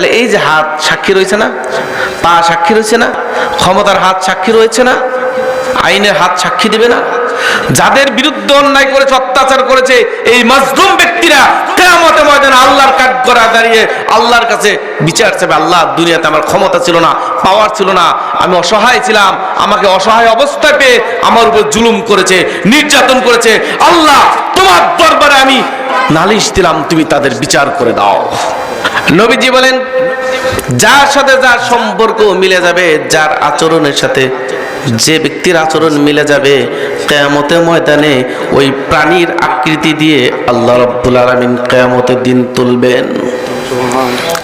তাহলে এই যে হাত সাক্ষী রয়েছে না, পা সাক্ষী রয়েছে না, ক্ষমতার হাত সাক্ষী রয়েছে না, আইনের হাত সাক্ষী দেবে না, যাদের বিরুদ্ধে অন্যায় করেছে, অত্যাচার করেছে, এই মাজলুম ব্যক্তিরা কেয়ামতে ময়দানে আল্লাহর কাঠ করা দাঁড়িয়ে আল্লাহর কাছে বিচার চাবে আল্লাহ, দুনিয়াতে আমার ক্ষমতা ছিল না পাওয়ার ছিল না, আমি অসহায় ছিলাম, আমাকে অসহায় অবস্থায় পেয়ে আমার উপর জুলুম করেছে, নির্যাতন করেছে। আল্লাহ, তোমার দরবারে আমি নালিশ দিলাম, তুমি তাদের বিচার করে দাও। নবীজি বলেন যার সাথে যার সম্পর্ক মিলে যাবে যার আচরণের সাথে যে ব্যক্তির আচরণ মিলে যাবে কেয়ামতে ময়দানে ওই প্রাণীর আকৃতি দিয়ে আল্লাহ রব্বুল আলমিন কেয়ামতের দিন তুলবেন।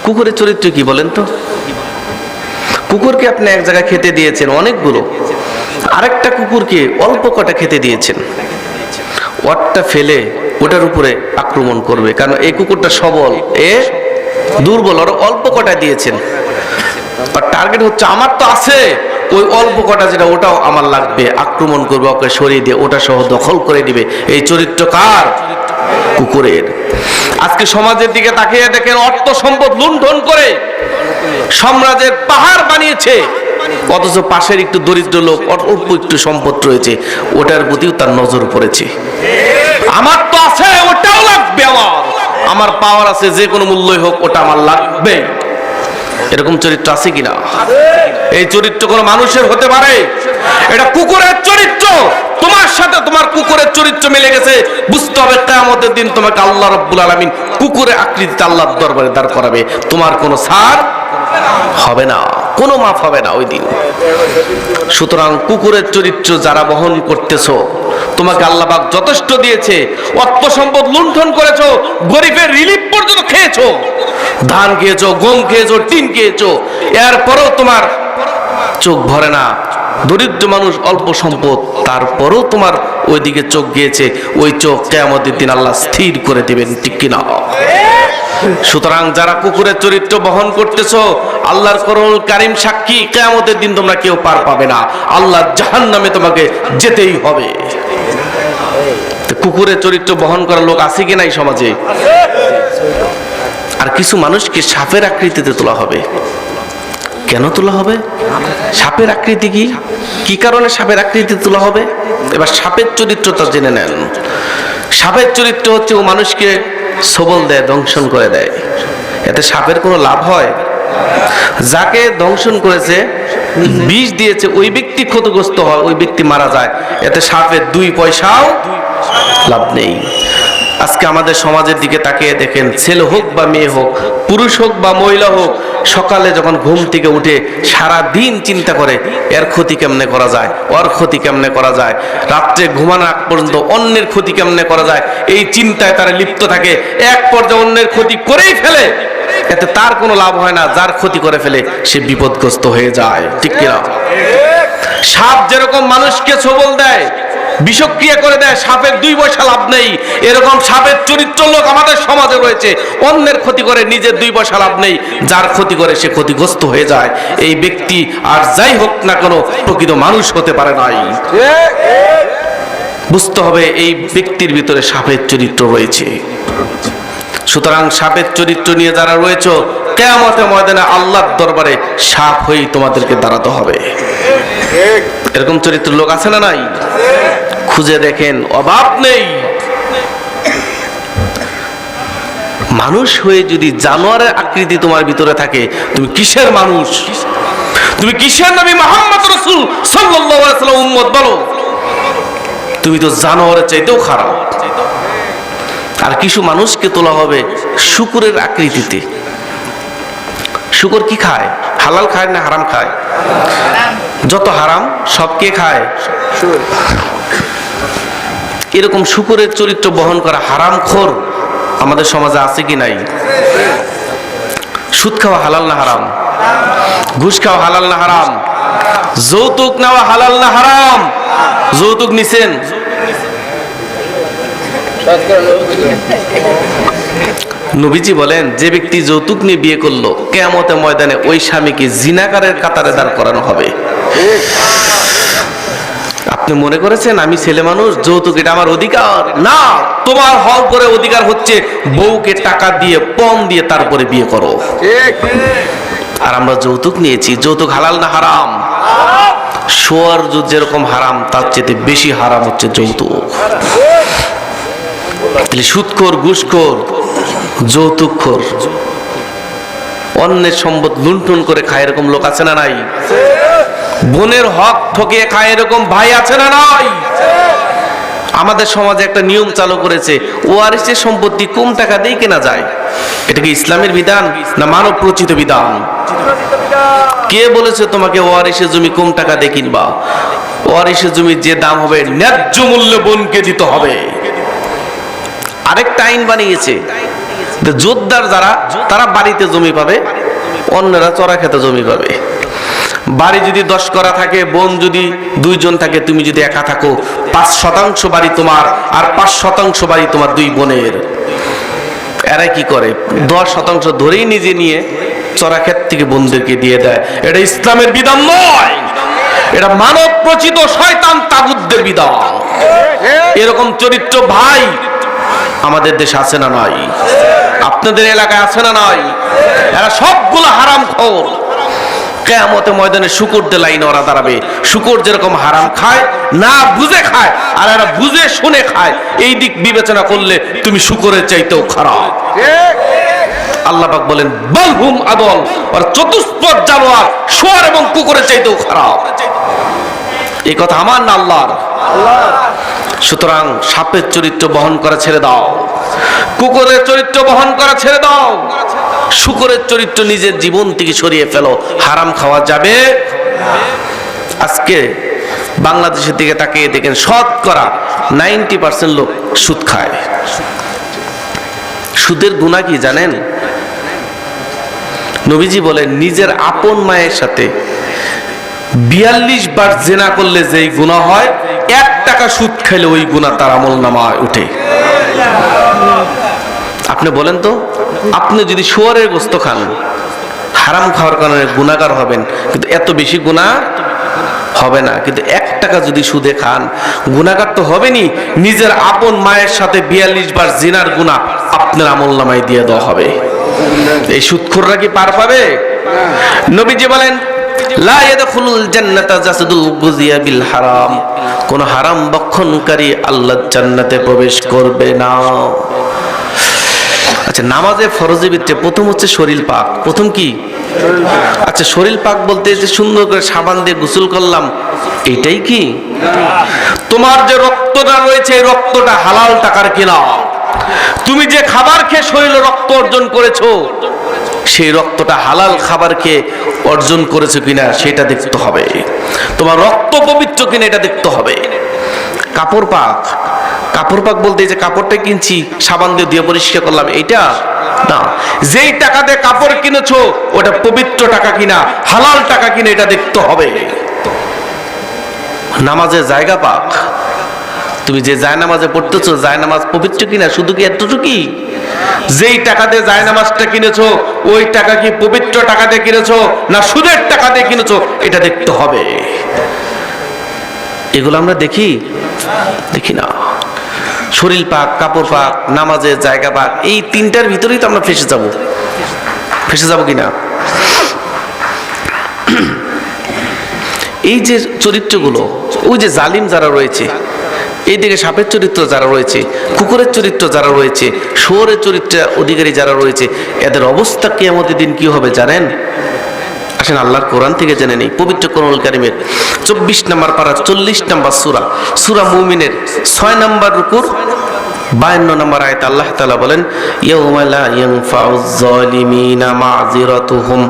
কুকুরের চরিত্র কি বলেন তো? কুকুরকে আপনি এক জায়গায় খেতে দিয়েছেন অনেকগুলো আরেকটা কুকুরকে অল্প কটা খেতে দিয়েছেন। ওয়াটটা ফেলে ওটার উপরে আক্রমণ করবে কারণ এই কুকুরটা সবল। এ দুর্বল, ওর অল্প কটা দিয়েছেন। আর টার্গেট হচ্ছে আমার তো আছে। ওই অল্প কটা যেটা, ওটাও আমার লাগবে। আক্রমণ করবে, ওকে সরিয়ে দিয়ে ওটা সহ দখল করে দিবে। এই চরিত্র কার? কুকুরের। আজকে সমাজের দিকে তাকিয়ে দেখেন, অর্থ সম্পদ লুণ্ঠন করে সাম্রাজ্যের পাহাড় বানিয়েছে। অথচ পাশের একটু দরিদ্র লোক, অল্প একটু সম্পদ রয়েছে। ওটার প্রতিও তার নজর পড়েছে। আমার তো আছে। আমার পাওয়ার আছে, যে কোনো মূল্যই হোক, ওটা আমার লাগবে। এরকম চরিত্র আছে কিনা? এই চরিত্র কোনো মানুষের হতে পারে? এটা কুকুরের চরিত্র। তোমার সাথে তোমার কুকুরের চরিত্র মিলে গেছে। বুঝতে হবে, কেয়ামতের দিন তোমাকে আল্লাহ রব্বুল আলমিন কুকুরের আকৃতিতে আল্লাহর দরবারে দাঁড় করাবে। তোমার কোনো সার হবে না, কোনো মাফ হবে না ওই দিন। সুতরাং কুকুরের চরিত্র যারা বহন করতেছো তোমাকে আল্লাহবাক যথেষ্ট দিয়েছে, অর্থ সম্পদ লুণ্ঠন করেছ, গরিবের রিলিফ পর্যন্ত খেয়েছো, ধান খেয়েছো, গম খেয়েছো, টিন খেয়েছো, এরপরেও তোমার চোখ ভরে না। দরিদ্র মানুষ অল্প সম্পদ, তারপরও তোমার ওইদিকে চোখ গিয়েছে, ওই চোখ কেয়ামতের দিন আল্লাহ স্থির করে দেবেন, ঠিক কিনা? সুতরাং যারা কুকুরের চরিত্র বহন করতেছো, আল্লাহর করুন কারিম সাক্ষী, কেয়ামতের দিন তোমরা কেউ পার পাবে না। আল্লাহ জাহান নামে তোমাকে যেতেই হবে। কুকুরের চরিত্র বহন করা লোক আছে কি নাই সমাজে? আর কিছু মানুষকে সাপের আকৃতিতে তোলা হবে। কেন তোলা হবে? সাপের আকৃতি কি? কি কারণে সাপের আকৃতি তোলা হবে? এবার সাপের চরিত্রটা জেনে নেন। সাপের চরিত্র হচ্ছে ও মানুষকে সবল দেয়, দংশন করে দেয়। এতে সাপের কোনো লাভ হয়? যাকে দংশন করেছে, বিষ দিয়েছে, ওই ব্যক্তি ক্ষতগ্রস্ত হয়, ওই ব্যক্তি মারা যায়। এতে সাপের দুই পয়সাও লাভ নেই। আজকে আমাদের সমাজের দিকে তাকিয়ে দেখেন, ছেলে হোক বা মেয়ে হোক, পুরুষ হোক বা মহিলা হোক, সকালে যখন ঘুম থেকে উঠে সারা দিন চিন্তা করে, এর ক্ষতি কেমনে করা যায়, ওর ক্ষতি কেমনে করা যায়, রাত্রে ঘুমানোর আগ পর্যন্ত অন্যের ক্ষতি কেমনে করা যায়, এই চিন্তায় তারা লিপ্ত থাকে, এক পর্যায়ে অন্যের ক্ষতি করেই ফেলে। এতে তার কোনো লাভ হয় না, যার ক্ষতি করে ফেলে, সে বিপদগ্রস্ত হয়ে যায়, ঠিক কিনা? সাপ যেরকম মানুষকে সবল দেয় বিষক্রিয়া করে দেয়, সাপের দুই পয়সা লাভ নেই। এরকম সাপের চরিত্র লোক আমাদের সমাজে রয়েছে। অন্যের ক্ষতি করে নিজের দুই পয়সা লাভ নেই। যার ক্ষতি করে সে ক্ষতিগ্রস্ত হয়ে যায়। এই ব্যক্তি আর যাই হোক না কোনো, প্রকৃত মানুষ হতে পারে নাই। বুঝতে হবে, এই ব্যক্তির ভিতরে সাপের চরিত্র রয়েছে। সুতরাং সাপের চরিত্র নিয়ে যারা রয়েছে কেয়ামতে ময়দানে আল্লাহর দরবারে সাপ হয়েই তোমাদেরকে দাঁড়াতে হবে। এরকম চরিত্র লোক আছে না নাই? খুঁজে দেখেন, অভাব নেই। মানুষ হয়ে যদি জানোয়ারের আকৃতি তোমার ভিতরে থাকে, তুমি কিসের মানুষ? তুমি কিসের নবী মোহাম্মদ রসুল ওয়াসাল্লাম উম্মত বলো? তুমি তো জানোয়ারের চাইতেও খারাপ। আর কিছু মানুষকে তোলা হবে শুকুরের আকৃতিতে। শুকুর কি খায়? হালাল খায় না হারাম খায়? যত হারাম, সব কে খায়? এরকম শুকুরের চরিত্র বহন করা হারাম খোর আমাদের সমাজে আছে কি নাই? সুদ খাওয়া হালাল না হারাম? ঘুষ খাওয়া হালাল না হারাম? যৌতুক নেওয়া হালাল না হারাম? যৌতুক নিছেন? নবীজি বলেন, যে ব্যক্তি যৌতুক নিয়ে বিয়ে করল, কেয়ামতে ময়দানে ওই স্বামীকে জিনাকারের কাতারে দাঁড় করানো হবে। আপনি মনে করেছেন আমি ছেলে মানুষ যৌতুক এটা আমার অধিকার? না তোমার হক করে অধিকার হচ্ছে বউকে টাকা দিয়ে পণ দিয়ে তারপরে বিয়ে করো। আর আমরা যৌতুক নিয়েছি যৌতুক হালাল না হারাম? শোয়ার যুদ্ধ যেরকম হারাম তার চেয়ে বেশি হারাম হচ্ছে যৌতুক। তাহলে সুৎখোর ঘুষখোর যৌতুকখোর? অন্যের সম্পদ লুণ্ঠন করে খায় এরকম লোক আছে না নাই? বোনের হক ঠকিয়ে খায় এরকম ভাই আছে না আমাদের সমাজে একটা নিয়ম চালু করেছে, ওয়ারিসের সম্পত্তি কম টাকা দিয়ে কেনা যায়। এটা কি ইসলামের বিধান না মানব প্রচিত বিধান? কে বলেছে তোমাকে ওয়ারিসের জমি কম টাকা দিয়ে কিনবা? ওয়ারিসের জমির যে দাম হবে, ন্যায্য মূল্যে বোনকে দিতে হবে। আরেকটা আইন বানিয়েছে যোদ্ধার যারা, তারা বাড়িতে জমি পাবে, অন্যরা চড়া খেতে জমি পাবে। বাড়ি যদি দশ করা থাকে, বোন যদি দুইজন থাকে, তুমি যদি একা থাকো, পাঁচ শতাংশ বাড়ি তোমার আর পাঁচ শতাংশ বাড়ি তোমার দুই বোনের। এরা কি করে? দশ শতাংশ ধরেই নিজে নিয়ে চড়াক্ষেত থেকে বোনদেরকে দিয়ে দেয়। এটা ইসলামের বিধান নয়। এটা মানব প্রচিত শয়তান তাগুদদের বিধান। এরকম চরিত্র ভাই আমাদের দেশে আছে না নয় আপনাদের এলাকায় আছে না নয় এরা সবগুলো হারাম খোর কেয়ামতে ময়দানে শুকুরদের লাইনে ওরা দাঁড়াবে। শুকুর যেরকম হারাম খায়, না বুঝে খায়, আর এরা বুঝে শুনে খায়, এই দিক বিবেচনা করলে তুমি শুকুরের চাইতেও খারাপ। আল্লাহ পাক বলেন বলহুম আদল আর চতুষ্পদ জানোয়ার, শোয়ার এবং কুকুরের চাইতেও খারাপ। এই কথা আমার না আল্লাহর? সুতরাং সাপের চরিত্র বহন করা ছেড়ে দাও। কুকুরের চরিত্র বহন করা ছেড়ে দাও। শুকুরের চরিত্র নিজের জীবন থেকে সরিয়ে ফেলো। হারাম খাওয়া যাবে আজকে বাংলাদেশের দিকে তাকিয়ে দেখেন, শতকরা নাইনটি পার্সেন্ট লোক সুদ খায়। সুদের গুণা কি জানেন? নবীজি বলেন, নিজের আপন মায়ের সাথে বিয়াল্লিশ বার জেনা করলে যেই গুণা হয়, এক টাকা সুদ খাইলে ওই গুণা তার আমল নামা উঠে। আপনি বলেন তো? আপনি যদি শুয়ারের গোস্ত খান, হারাম খাওয়ার কারণে গুণাগার হবেন, কিন্তু এত বেশি গুণা হবে না। কিন্তু এক টাকা যদি সুদে খান গুণাগার তো হবেনি নিজের আপন মায়ের সাথে বিয়াল্লিশ বার জিনার গুণা আপনার আমল নামায় দিয়ে দেওয়া হবে। এই সুদখোররা কি পার পাবে? নবীজি বলেন হারাম। কোন হারাম বক্ষণকারী আল্লাহ জান্নাতে প্রবেশ করবে না। আচ্ছা নামাজে ফরজের ভিতরে প্রথম হচ্ছে শরীর পাক। প্রথম কি? আচ্ছা শরীর পাক বলতে যে সুন্দর করে সাবান দিয়ে গোসল করলাম এটাই কি? তোমার যে রক্তটা রয়েছে এই রক্তটা হালাল টাকার কিনা? তুমি যে খাবার খেয়ে শরীরে রক্ত অর্জন করেছ সেই রক্তটা হালাল খাবার খেয়ে অর্জন করেছ কিনা সেটা দেখতে হবে। তোমার রক্ত পবিত্র কিনা এটা দেখতে হবে। কাপড় পাক। কাপড় পাক বলতে যে কাপড়টা কিনছি, সাবান দিয়ে দিয়ে পরিষ্কার করলাম, এইটা? না। যেই টাকা দিয়ে কাপড় কিনেছো, ওটা পবিত্র টাকা কিনা, হালাল টাকা কিনা, এটা দেখতে হবে। নামাজের জায়গা পাক। তুমি যে জায়নামাজে পড়তেছো, জায়নামাজ পবিত্র কিনা, শুধু কি এতটুকুই? যেই টাকা দিয়ে জায়নামাজটা কিনেছো, ওই টাকা কি পবিত্র টাকা দিয়ে কিনেছো, না সুদের টাকা দিয়ে কিনেছো, এটা দেখতে হবে। এগুলো আমরা দেখি? দেখি না। শরীর পাক, কাপড় পাক, নামাজের জায়গা পাক, এই তিনটার ভিতরেই তো আমরা ফেসে যাব। ফেসে যাব কিনা? এই যে চরিত্রগুলো, ওই যে জালিম যারা রয়েছে এইদিকে সাপের চরিত্র যারা রয়েছে, কুকুরের চরিত্র যারা রয়েছে, শুয়োরের চরিত্র অধিকারী যারা রয়েছে, এদের অবস্থা কেয়ামতের দিন কি হবে জানেন? আসেন আল্লাহর কোরআন থেকে জেনে নেই, পবিত্র কোরআনুল কারিমের চব্বিশ নম্বর পারা, চল্লিশ নম্বর সুরা সুরা মুমিনের ছয় নম্বর রুকুর বায়ান্ন নম্বর আয়ত আল্লাহ তালা বলেন, ইয়াউমা লা ইয়ানফাউয যালিমিনা মাযিরাতুহুম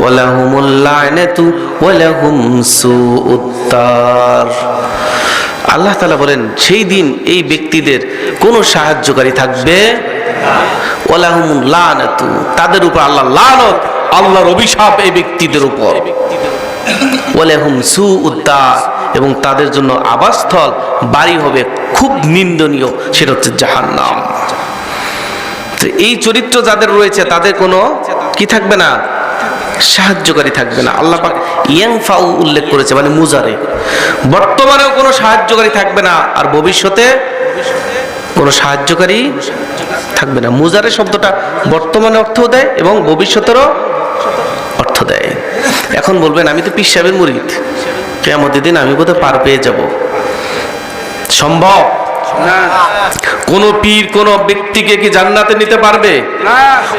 ওয়া লাহুমুল লা'নাতু ওয়া লাহুম সুউদ্দার আল্লাহ তালা বলেন, সেই দিন এই ব্যক্তিদের কোনো সাহায্যকারী থাকবে? ওয়া লাহুমুল লা'নাতু, তাদের উপর আল্লাহ লানত আল্লাহর অভিশাপ এই ব্যক্তিদের উপর। এবং তাদের জন্য আবাসস্থল, বাড়ি হবে খুব নিন্দনীয়, সেটা হচ্ছে জাহান্নাম। তো এই চরিত্র যাদের রয়েছে, তাদের কোনো কি থাকবে না? সাহায্যকারী থাকবে না। আল্লাহ পাক ইয়াং ফাউ উল্লেখ করেছে মানে মুজারে। বর্তমানেও কোনো সাহায্যকারী থাকবে না, আর ভবিষ্যতে কোনো সাহায্যকারী থাকবে না। মুজারে শব্দটা বর্তমানে অর্থ দেয়, এবং ভবিষ্যতেরও অর্থ দেয়। এখন বলবেন আমি তো পিস সাহেবের মুরিদ। কেমন দিন আমি বোধহয় পার পেয়ে যাব। সম্ভব? কোন পীর কোন ব্যক্তিকে কি জান্নাতে নিতে পারবে?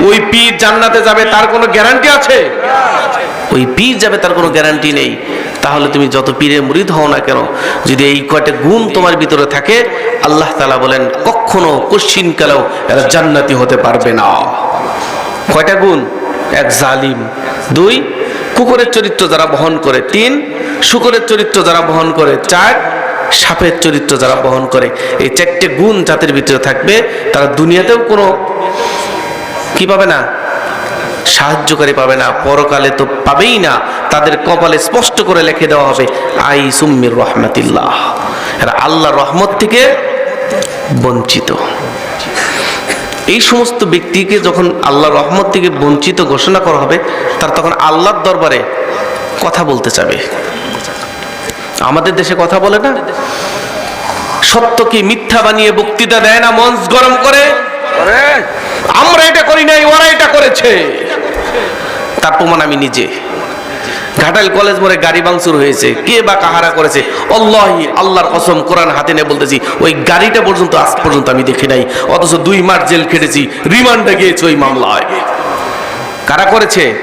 ওই পীর জান্নাতে যাবে তার কোনো গ্যারান্টি আছে? ওই পীর যাবে তার কোনো গ্যারান্টি নেই। তাহলে তুমি যত পীরের মুরিদ হও না কেন যদি এই কয়টা গুণ তোমার ভিতরে থাকে আল্লাহ তালা বলেন কখনো কশ্চিন কালেও এরা জান্নাতি হতে পারবে না। কয়টা গুণ? এক জালিম। দুই, কুকুরের চরিত্র যারা বহন করে। তিন, শুকরের চরিত্র যারা বহন করে। চার, সাপের চরিত্র যারা বহন করে। এই চারটে গুণ জাতির ভিতরে থাকবে। তারা দুনিয়াতেও কোনো কি পাবে না? সাহায্যকারী পাবে না। পরকালে তো পাবেই না। তাদের কপালে স্পষ্ট করে লিখে দেওয়া হবে, আই সুম্মির রহমাতিল্লাহ। আল্লাহর রহমত থেকে বঞ্চিত। এই সমস্ত ব্যক্তিকে যখন আল্লাহর রহমত থেকে বঞ্চিত ঘোষণা করা হবে তার তখন আল্লাহর দরবারে কথা বলতে চাবে। আমাদের দেশে কথা বলে না? সত্যকে মিথ্যা বানিয়ে বক্তৃতা দেয় না মঞ্চ গরম করে। আমরা এটা করি নাই ওরা এটা করেছে। তার প্রমাণ আমি নিজে। ঘাটাইল কলেজ মোড়ে গাড়ি বাংচুর হয়েছে। কে বা কাহারা করেছে? অল্লাহি আল্লাহর কসম কোরআন হাতে নিয়ে বলতেছি ওই গাড়িটা পর্যন্ত আজ পর্যন্ত আমি দেখি নাই। অথচ দুই মাস জেল খেটেছি রিমান্ডে গিয়েছে ওই মামলায়। কারা করেছে?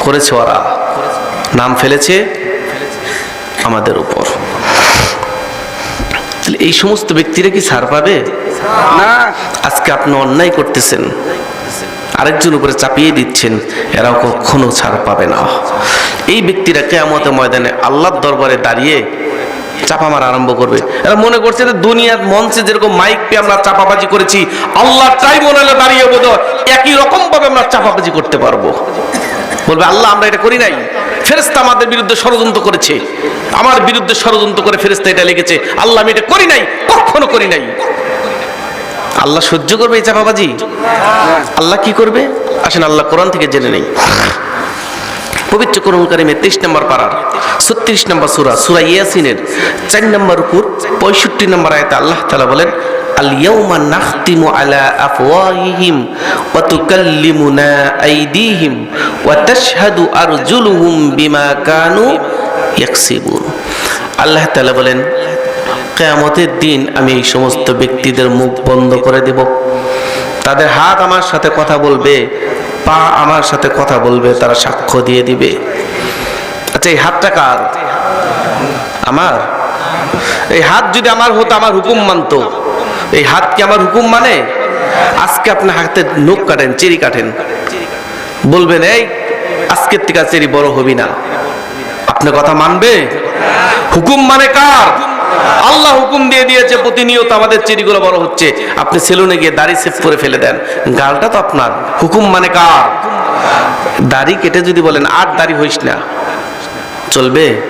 করেছে ওরা। নাম ফেলেছে? আমাদের উপর। এই সমস্ত ব্যক্তিরা কি ছাড় পাবে? না। আজকে আপনি অন্যায় করতেছেন। আরেকজন উপরে চাপিয়ে দিচ্ছেন, এরাও কখনো ছাড় পাবে না। এই ব্যক্তিরা কেয়ামতে ময়দানে আল্লাহর দরবারে দাঁড়িয়ে চাপা মারা আরম্ভ করবে। এরা মনে করছে যে দুনিয়ার মঞ্চে যেরকম মাইক পেয়ে আমরা চাপাবাজি করেছি, আল্লাহ টাই মনে হলে দাঁড়িয়ে বোধ একই রকম ভাবে আমরা চাপাবাজি করতে পারব। বলবে, আল্লাহ, আমরা এটা করি নাই। ফেরেস্তা আমাদের বিরুদ্ধে ষড়যন্ত্র করেছে। আমার বিরুদ্ধে ষড়যন্ত্র করে ফেরেস্তা এটা লেগেছে আল্লাহ, আমি এটা করি নাই, কখনো করি নাই। আল্লাহ সহ্য করবে এই চাপাবাজি আল্লাহ কি করবে? আসেন, আল্লাহ কোরআন থেকে জেনে নেই। পবিত্র কোরআন কারিমে তেইশ নম্বর পাড়ার ছত্রিশ নম্বর সুরা সুরা ইয়াসিনের চার নম্বর উপর পঁয়ষট্টি নম্বর আয়তে আল্লাহ তালা বলেন বিমা কানু আল্লাহ বলেন কেয়ামতের দিন আমি এই সমস্ত ব্যক্তিদের মুখ বন্ধ করে দেব। তাদের হাত আমার সাথে কথা বলবে, পা আমার সাথে কথা বলবে, তারা সাক্ষ্য দিয়ে দিবে। আচ্ছা এই হাতটা কার? আমার? এই হাত যদি আমার হতো, আমার হুকুম মানতো। এই হাত কি আমার হুকুম মানে? আজকে আপনি হাতে নখ কাটেন, চেরি কাটেন। বলবেন, এই, আজকের থেকে চেরি বড় হবি না। আপনি কথা মানবে? হুকুম মানে কার? আল্লাহ হুকুম দিয়ে দিয়েছে, প্রতিনিয়ত আমাদের চেরিগুলো বড় হচ্ছে। আপনি সেলুনে গিয়ে দাড়ি সেভ করে ফেলে দেন। গালটা তো আপনার। হুকুম মানে কার? দাড়ি কেটে যদি বলেন, আর দাড়ি হইস না। চলবে?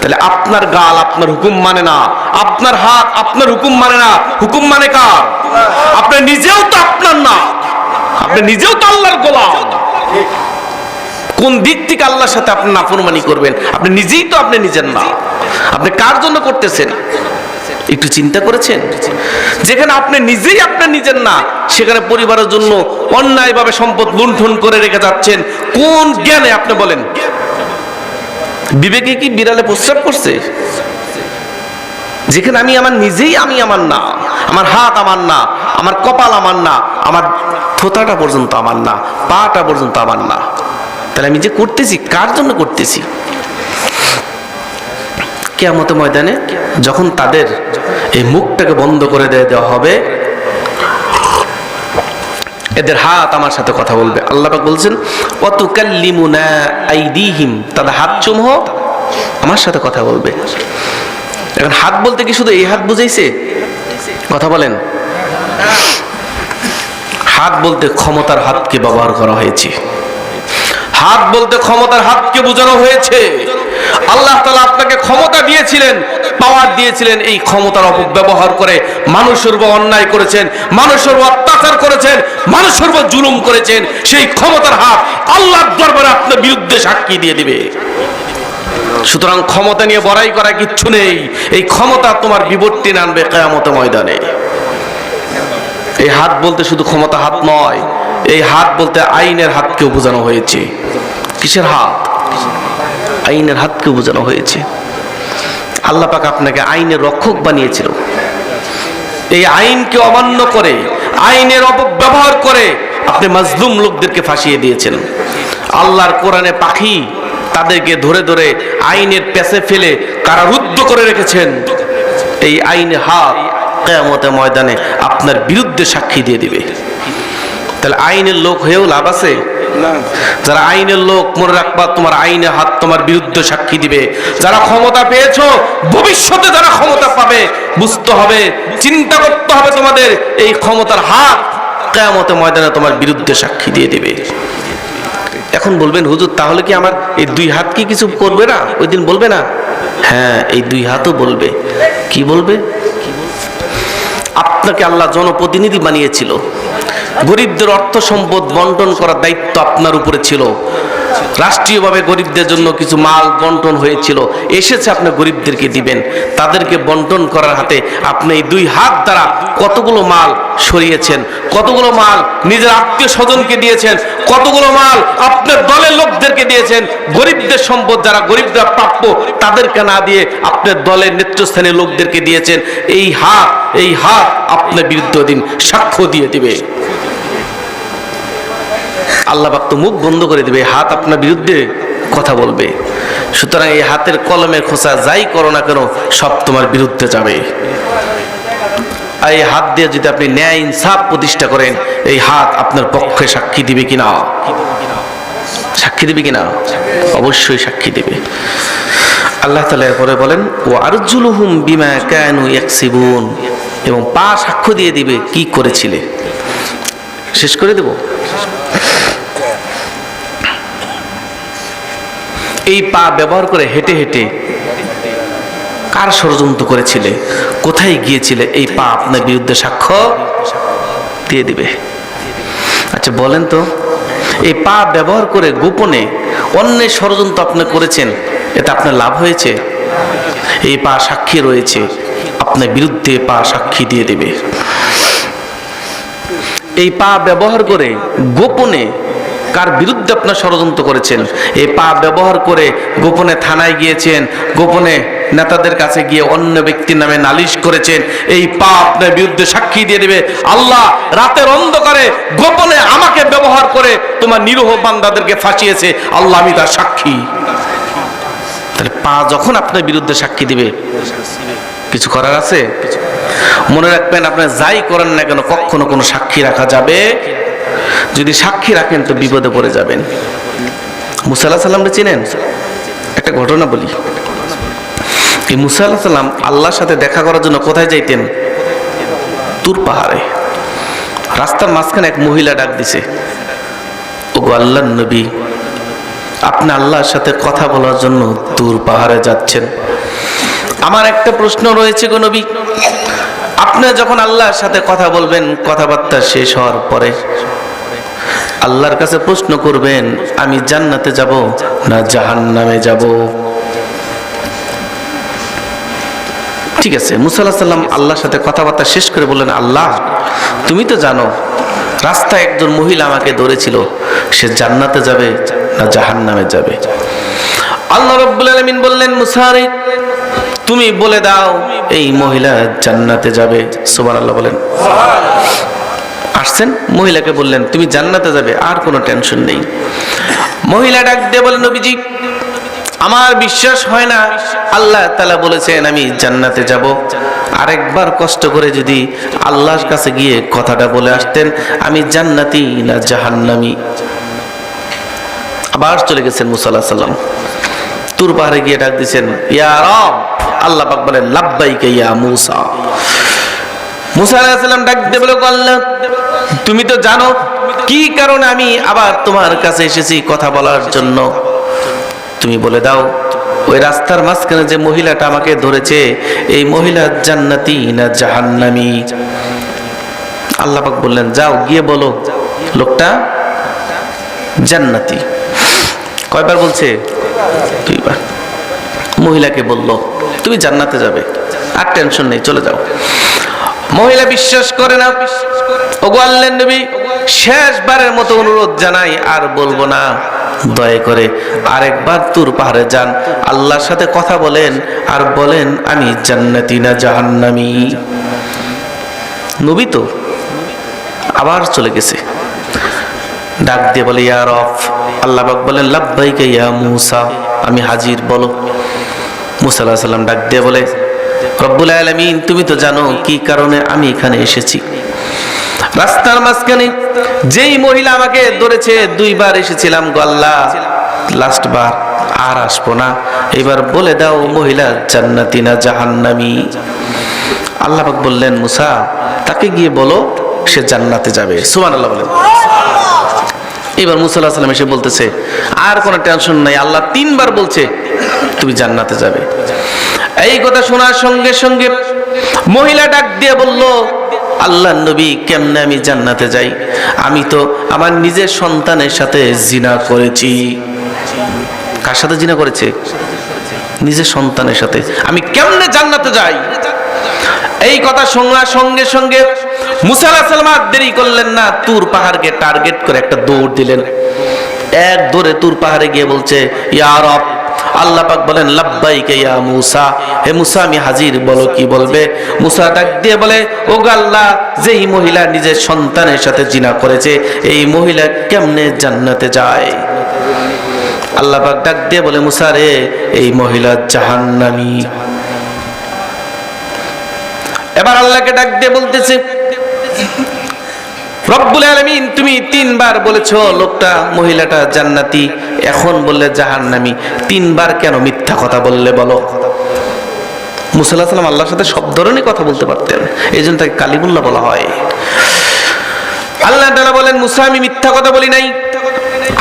তাহলে আপনার গাল আপনার হুকুম মানে না। আপনার হাত আপনার হুকুম মানে না। হুকুম মানে কার? আপনি নিজেও তো আপনার না। আপনি নিজেও তো আল্লাহর গোলাম। কোন দিক থেকে আল্লাহর সাথে আপনি নাফরমানি করবেন? আপনি নিজেই তো আপনি নিজের না। আপনি কার জন্য করতেছেন? একটু চিন্তা করেছেন? যেখানে আপনি নিজেই আপনার নিজের না, সেখানে পরিবারের জন্য অন্যায়ভাবে সম্পদ লুণ্ঠন করে রেখে যাচ্ছেন। কোন জ্ঞানে আপনি বলেন? বিবেকে কি বিড়ালে প্রস্রাব করছে? যেখানে আমি আমার নিজেই আমি আমার না, আমার হাত আমার না, আমার কপাল আমার না, আমার থোতাটা পর্যন্ত আমার না, পাটা পর্যন্ত আমার না। তাহলে আমি যে করতেছি, কার জন্য করতেছি? কেয়ামত ময়দানে যখন তাদের এই মুখটাকে বন্ধ করে দেওয়া হবে, এদের হাত আমার সাথে কথা বলবে। আল্লাহ বলছেন অতুকাল্লিমুনা আইদিহিম তাদের হাত চুমহ আমার সাথে কথা বলবে। এখন হাত বলতে কি শুধু এই হাত বুঝাইছে? কথা বলেন। হাত বলতে ক্ষমতার হাতকে ব্যবহার করা হয়েছে। হাত বলতে ক্ষমতার হাতকে বোঝানো হয়েছে। আল্লাহ তালা আপনাকে ক্ষমতা দিয়েছিলেন পাওয়ার দিয়েছিলেন, এই ক্ষমতার অপব্যবহার করে মানুষের উপর অন্যায় করেছেন, মানুষের উপর অত্যাচার করেছেন, মানুষের উপর জুলুম করেছেন, সেই ক্ষমতার হাত আল্লাহর দরবারে আপনার বিরুদ্ধে সাক্ষী দিয়ে দিবে। সুতরাং ক্ষমতা নিয়ে বড়াই করা কিচ্ছু নেই, এই ক্ষমতা তোমার বিবর্তী আনবে কেয়ামত ময়দানে। এই হাত বলতে শুধু ক্ষমতা হাত নয় এই হাত বলতে আইনের হাতকেও বোঝানো হয়েছে। কিসের হাত? আইনের হাতকেও বোঝানো হয়েছে। আল্লাহ পাক আপনাকে আইনের রক্ষক বানিয়েছিল। এই আইনকে অমান্য করে, আইনের অপব্যবহার করে আপনি মাজলুম লোকদেরকে ফাঁসিয়ে দিয়েছেন। আল্লাহর কোরআনে পাখি তাদেরকে ধরে ধরে আইনের পেছে ফেলে কারারুদ্ধ করে রেখেছেন। এই আইনে হাত কেয়ামতের ময়দানে আপনার বিরুদ্ধে সাক্ষী দিয়ে দিবে। তাহলে আইনের লোক হয়েও লাভ আছে? যারা আইনের লোক মনে রাখবা তোমার আইনে হাত তোমার বিরুদ্ধে সাক্ষী দিবে। যারা ক্ষমতা পেয়েছ ভবিষ্যতে যারা ক্ষমতা পাবে বুঝতে হবে চিন্তা করতে হবে তোমাদের এই ক্ষমতার হাত কেয়ামতে ময়দানে তোমার বিরুদ্ধে সাক্ষী দিয়ে দিবে। এখন বলবেন হুজুর তাহলে কি আমার এই দুই হাত কি কিছু করবে না? ওই দিন বলবে না? হ্যাঁ এই দুই হাতও বলবে। কি বলবে? আপনাকে আল্লাহ জনপ্রতিনিধি বানিয়েছিল। গরিবদের অর্থ সম্পদ বন্টন করার দায়িত্ব আপনার উপরে ছিল। রাষ্ট্রীয়ভাবে গরিবদের জন্য কিছু মাল বন্টন হয়েছিল। এসেছে আপনি গরিবদেরকে দিবেন। তাদেরকে বন্টন করার হাতে আপনি এই দুই হাত দ্বারা কতগুলো মাল সরিয়েছেন, কতগুলো মাল নিজের আত্মীয় স্বজনকে দিয়েছেন, কতগুলো মাল আপনার দলের লোকদেরকে দিয়েছেন। গরিবদের সম্পদ যারা গরিবরা প্রাপ্য, তাদেরকে না দিয়ে আপনার দলের নেতৃস্থানীয় লোকদেরকে দিয়েছেন। এই হাত এই হাত আপনার বিরুদ্ধে দিন সাক্ষ্য দিয়ে দিবে। আল্লাহ পাক তো মুখ বন্ধ করে দিবে, হাত আপনার বিরুদ্ধে কথা বলবে। সুতরাং এই হাতের কলমের খোঁচা যাই করো না কেন, সব তোমার বিরুদ্ধে যাবে। এই হাত দিয়ে যদি আপনি ন্যায় ইনসাফ প্রতিষ্ঠা করেন, এই হাত আপনার পক্ষে সাক্ষী দিবে কিনা? সাক্ষী দিবে কিনা? অবশ্যই সাক্ষী দিবে। আল্লাহ তালা এরপরে বলেন ও আরজুলুহুম বিমা কেন ইয়াকসিবুন। এবং পা সাক্ষ্য দিয়ে দিবে, কি করেছিলে? শেষ করে দেব? এই পা ব্যবহার করে হেঁটে হেঁটে কার ষড়যন্ত্র করেছিলে? কোথায় গিয়েছিলে? এই পা আপনার বিরুদ্ধে সাক্ষ্য দিয়ে দিবে। আচ্ছা বলেন তো, এই পা ব্যবহার করে গোপনে অন্যের ষড়যন্ত্র আপনি করেছেন এটা আপনার লাভ হয়েছে? এই পা সাক্ষী রয়েছে, আপনার বিরুদ্ধে পা সাক্ষী দিয়ে দেবে। এই পা ব্যবহার করে গোপনে কার বিরুদ্ধে আপনার ষড়যন্ত্র করেছেন? এই পা ব্যবহার করে গোপনে থানায় গিয়েছেন, গোপনে নেতাদের কাছে গিয়ে অন্য ব্যক্তির নামে নালিশ করেছেন, এই পা আপনার বিরুদ্ধে সাক্ষী দিয়ে দেবে। আল্লাহ রাতের অন্ধকারে গোপনে আমাকে ব্যবহার করে তোমার নিরহ বান্দাদেরকে ফাঁসিয়েছে, আল্লাহ আমি তার সাক্ষী। তাহলে পা যখন আপনার বিরুদ্ধে সাক্ষী দিবে, কিছু করার আছে? মনে রাখবেন, আপনি যাই করেন না কেন, কখনো কোনো সাক্ষী রাখা যাবে যদি সাক্ষী রাখেন তো বিপদে পড়ে যাবেন। মুসাল্লাহ সাল্লামটা চিনেন? একটা ঘটনা বলি। এই মুসা আল্লাহ সাল্লাম আল্লাহর সাথে দেখা করার জন্য কোথায় যাইতেন? তুর পাহাড়ে। রাস্তার মাঝখানে এক মহিলা ডাক দিছে ও গো আল্লাহ নবী, আপনি আল্লাহর সাথে কথা বলার জন্য দূর পাহাড়ে যাচ্ছেন? আমার একটা প্রশ্ন রয়েছে গো নবী। আপনি যখন আল্লাহর সাথে কথা বলবেন, কথাবার্তা শেষ হওয়ার পরে আল্লাহর কাছে প্রশ্ন করবেন, আমি জান্নাতে যাব না জাহান্নামে যাব? ঠিক আছে মুসাল্লাহ সাল্লাম আল্লাহর সাথে কথাবার্তা শেষ করে বললেন, আল্লাহ, তুমি তো জানো, রাস্তায় একজন মহিলা আমাকে ধরেছিল, সে জান্নাতে যাবে না জাহান্নামে যাবে? আল্লাহ রব্বুল আলমিন বললেন মুসারে তুমি বলে দাও, এই মহিলা জান্নাতে যাবে। সুবার আল্লাহ বলেন। আসছেন মহিলাকে বললেন, তুমি জান্নাতে যাবে, আর কোনো টেনশন নেই। মহিলা ডাক দিয়ে বলেন নবীজি, আমার বিশ্বাস হয় না। আল্লাহ তালা বলেছেন, আমি জান্নাতে যাব। আরেকবার কষ্ট করে যদি আল্লাহর কাছে গিয়ে কথাটা বলে আসতেন, আমি জান্নাতি না জাহান্নামি? আবার চলে গেছেন মুসাল্লাহ সাল্লাম তুর পাহাড়ে গিয়ে ডাক দিচ্ছেন ইয়া রব! আল্লাহ পাক বলেন, লাব্বাইকে ইয়া মুসা। মুসা ডাক বলে আল্লাহ, তুমি তো জানো কি কারণে আমি আবার তোমার কাছে এসেছি কথা বলার জন্য। তুমি বলে দাও, ওই রাস্তার মাঝখানে যে মহিলাটা আমাকে ধরেছে, এই মহিলা জান্নাতি না জাহান্নামি? আল্লাহ পাক বললেন, যাও, গিয়ে বলো, লোকটা জান্নাতি। কয়বার বলছে? দুইবার। মহিলাকে বলল, তুমি জান্নাতে যাবে, আর টেনশন নেই, চলে যাও। মহিলা বিশ্বাস করে না। ওগো আল্লাহ নবী, শেষবারের মতো অনুরোধ জানাই, আর বলব না। দয়া করে আরেকবার তুর পাহাড়ে যান। আল্লাহর সাথে কথা বলেন, আর বলেন, আমি জান্নাতি না জাহান্নামি। নবী তো আবার চলে গেছে। ডাক দিয়ে বলে, ইয়া রফ আল্লাহ পাক বলেন, লাব্বাইকে ইয়া মুসা। আমি হাজির, বলো। মুসা আলাইহিস সালাম ডাক দিয়ে বলে রব্বুল আলামিন, তুমি তো জানো কি কারণে আমি এখানে এসেছি। রাস্তার মাঝখানে যেই মহিলা আমাকে ধরেছে, দুইবার এসেছিলাম গল্লা লাস্ট বার আর আসব না। এবার বলে দাও, মহিলা, জান্নাতি না জাহান্নামি? আল্লাহ পাক বললেন, মুসা, তাকে গিয়ে বলো, সে জান্নাতে যাবে। সুমান আল্লাহ বলেন। এবার মুসাল্লাহ সাল্লাম এসে বলতেছে, আর কোনো টেনশন নাই, আল্লাহ তিনবার বলছে, তুমি জান্নাতে যাবে। এই কথা শোনার সঙ্গে সঙ্গে মহিলা ডাক দিয়ে বলল, আল্লাহ নবী, কেমনে আমি জান্নাতে যাই? আমি তো আমার নিজের সন্তানের সাথে জিনা করেছি। কার সাথে জিনা করেছে? নিজের সন্তানের সাথে। আমি কেমনে জান্নাতে যাই? এই কথা শোনার সঙ্গে সঙ্গে মুসাল্লাহ সাল্লাম আর দেরি করলেন না। তুর পাহাড়কে টার্গেট করে একটা দৌড় দিলেন। এক দৌড়ে তুর পাহাড়ে গিয়ে বলছে, ইয়া রব আল্লাহ পাক বলেন, লাব্বাইকে ইয়া মুসা। হে মুসা, আমি হাজির, বলো কি বলবে? মুসা ডাক দিয়ে বলে ও আল্লাহ, যেই মহিলা নিজের সন্তানের সাথে জিনা করেছে, এই মহিলা কেমনে জান্নাতে যায়? আল্লাহ পাক ডাক দিয়ে বলে, মুসা রে, এই মহিলা জাহান্নামি। এবার আল্লাহকে ডাক দিয়ে বলতেছে রব্বুল আলমিন, তুমি তিনবার বলেছ, লোকটা, মহিলাটা জান্নাতি, এখন বললে জাহান্নামি। তিনবার কেন মিথ্যা কথা বললে বলো? মুসাল্লাহ সাল্লাম আল্লাহর সাথে সব ধরনের কথা বলতে পারতেন এই জন্য তাকে কালিমুল্লাহ বলা হয়। আল্লাহ বলেন, মুসা, আমি মিথ্যা কথা বলি নাই।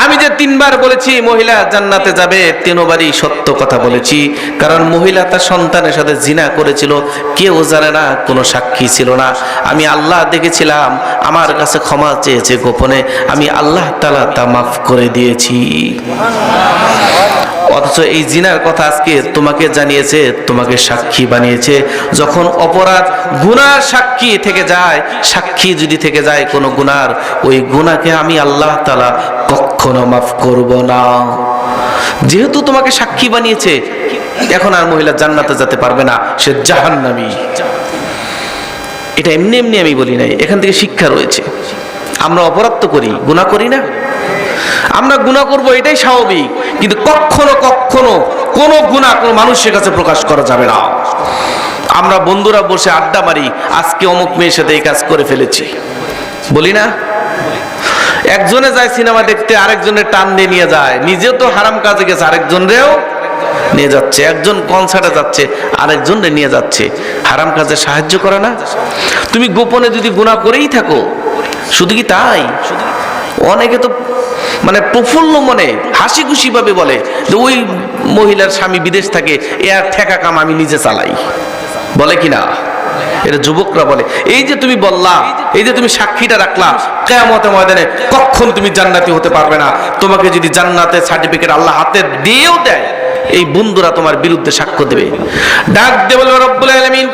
আমি যে তিনবার বলেছি, মহিলা জান্নাতে যাবে, তিনবারই সত্য কথা বলেছি। কারণ মহিলা তার সন্তানের সাথে জিনা করেছিল, কেউ জানে না, কোনো সাক্ষী ছিল না। আমি আল্লাহ দেখেছিলাম, আমার কাছে ক্ষমা চেয়েছে গোপনে। আমি আল্লাহ তালা তা মাফ করে দিয়েছি। অথচ এই জিনার কথা আজকে তোমাকে জানিয়েছে, তোমাকে সাক্ষী বানিয়েছে। যখন অপরাধ গুনার সাক্ষী থেকে যায়, সাক্ষী যদি থেকে যায় কোনো গুনার, ওই গুনাকে আমি আল্লাহ তালা কখনো মাফ করব না। যেহেতু তোমাকে সাক্ষী বানিয়েছে, এখন আর মহিলা জান্নাতে যেতে পারবে না, সে জাহান্নামী। এটা এমনি এমনি আমি বলি নাই, এখান থেকে শিক্ষা রয়েছে। আমরা অপরাধ তো করি গুণা করি না। আমরা গুণা করব, এটাই স্বাভাবিক। কিন্তু কখনো কখনো কোনো গুণা কোনো মানুষের কাছে প্রকাশ করা যাবে না। আমরা বন্ধুরা বসে আড্ডা মারি, আজকে অমুক মেয়ের সাথে এই কাজ করে ফেলেছি। বলি না? একজনে যায় সিনেমা দেখতে, আরেকজনের টান দিয়ে নিয়ে যায়। নিজেও তো হারাম কাজে গেছে, আরেকজনরেও নিয়ে যাচ্ছে। একজন কনসার্টে যাচ্ছে, আরেকজনরে নিয়ে যাচ্ছে। হারাম কাজে সাহায্য করে না? তুমি গোপনে যদি গুণা করেই থাকো, শুধু কি তাই? অনেকে তো মানে প্রফুল্ল মনে হাসি খুশি ভাবে বলে যে ওই মহিলার স্বামী বিদেশ থাকে, এ আর ঠেকা কাম আমি নিজে চালাই। বলে কি না এটা যুবকরা বলে। এই যে তুমি বললা, এই যে তুমি সাক্ষীটা রাখলা কেমতে ময়দানে কখন তুমি জান্নাতি হতে পারবে না? তোমাকে যদি জান্নাতের সার্টিফিকেট আল্লাহ হাতে দিয়েও দেয়, এই বন্ধুরা তোমার বিরুদ্ধে সাক্ষ্য দেবে। ডাক দেবে রব্বুল আলামিন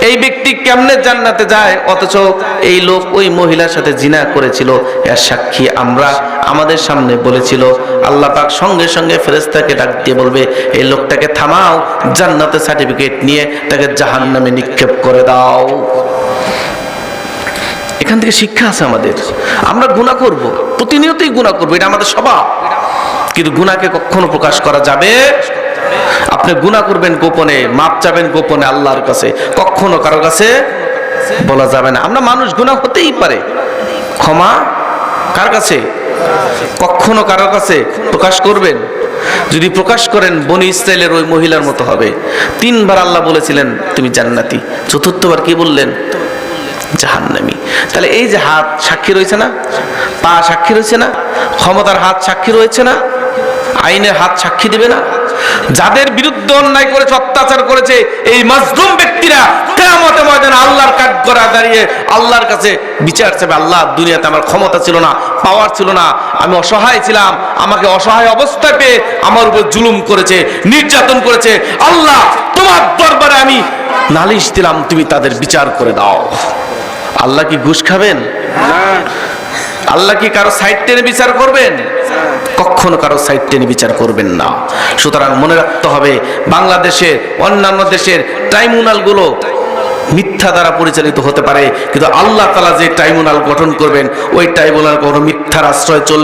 এই ব্যক্তি কেমনে জান্নাতে যায়? অথচ এই লোক ওই মহিলার সাথে জিনা করেছিল। এর সাক্ষী আমরা। আমাদের সামনে বলেছিল, আল্লাহ পাক সঙ্গে সঙ্গে ফেরেস্তাকে ডাক দিয়ে বলবে, এই লোকটাকে থামাও, জান্নাতের সার্টিফিকেট নিয়ে তাকে জাহান্নামে নিক্ষেপ করে দাও। এখান থেকে শিক্ষা আছে আমাদের। আমরা গুণা করব, প্রতিনিয়তই গুণা করব, এটা আমাদের স্বভাব। কিন্তু গুণাকে কখনো প্রকাশ করা যাবে আপনি গুণা করবেন গোপনে, মাপ চাবেন গোপনে আল্লাহর কাছে। কখনো কারও কাছে বলা যাবে না। আমরা মানুষ গুণা হতেই পারে। ক্ষমা কার কাছে? কখনো কারোর কাছে প্রকাশ করবেন? যদি প্রকাশ করেন, বনি ইসরায়েলের ওই মহিলার মতো হবে। তিনবার আল্লাহ বলেছিলেন, তুমি জান্নাতি। চতুর্থবার কি বললেন? জাহান্নামি। তাহলে এই যে হাত সাক্ষী রয়েছে না? পা সাক্ষী রয়েছে না? ক্ষমতার হাত সাক্ষী রয়েছে না? আইনের হাত সাক্ষী দেবে না? যাদের বিরুদ্ধে অন্যায় করেছে অত্যাচার করেছে এই মাজলুম ব্যক্তিরা কেয়ামতে ময়দানে আল্লাহর কাঠ করা দাঁড়িয়ে আল্লাহর কাছে বিচার চাবে আল্লাহ দুনিয়াতে আমার ক্ষমতা ছিল না পাওয়ার ছিল না আমি অসহায় ছিলাম আমাকে অসহায় অবস্থায় পেয়ে আমার উপর জুলুম করেছে নির্যাতন করেছে। আল্লাহ তোমার দরবারে আমি নালিশ দিলাম তুমি তাদের বিচার করে দাও। আল্লাহ কি ঘুষ খাবেন? আল্লাহ কি কারও সাইড টেনে বিচার করবেন? কখনো কারও সাইড টেনে বিচার করবেন না। সুতরাং মনে রাখতে হবে, বাংলাদেশের, অন্যান্য দেশের ট্রাইব্যুনালগুলো মিথ্যা দ্বারা পরিচালিত হতে পারে, কিন্তু আল্লাহ তালা যে ট্রাইব্যুনাল গঠন করবেন, ওই ট্রাইব্যুনাল কোনো মিথ্যার আশ্রয় চলবে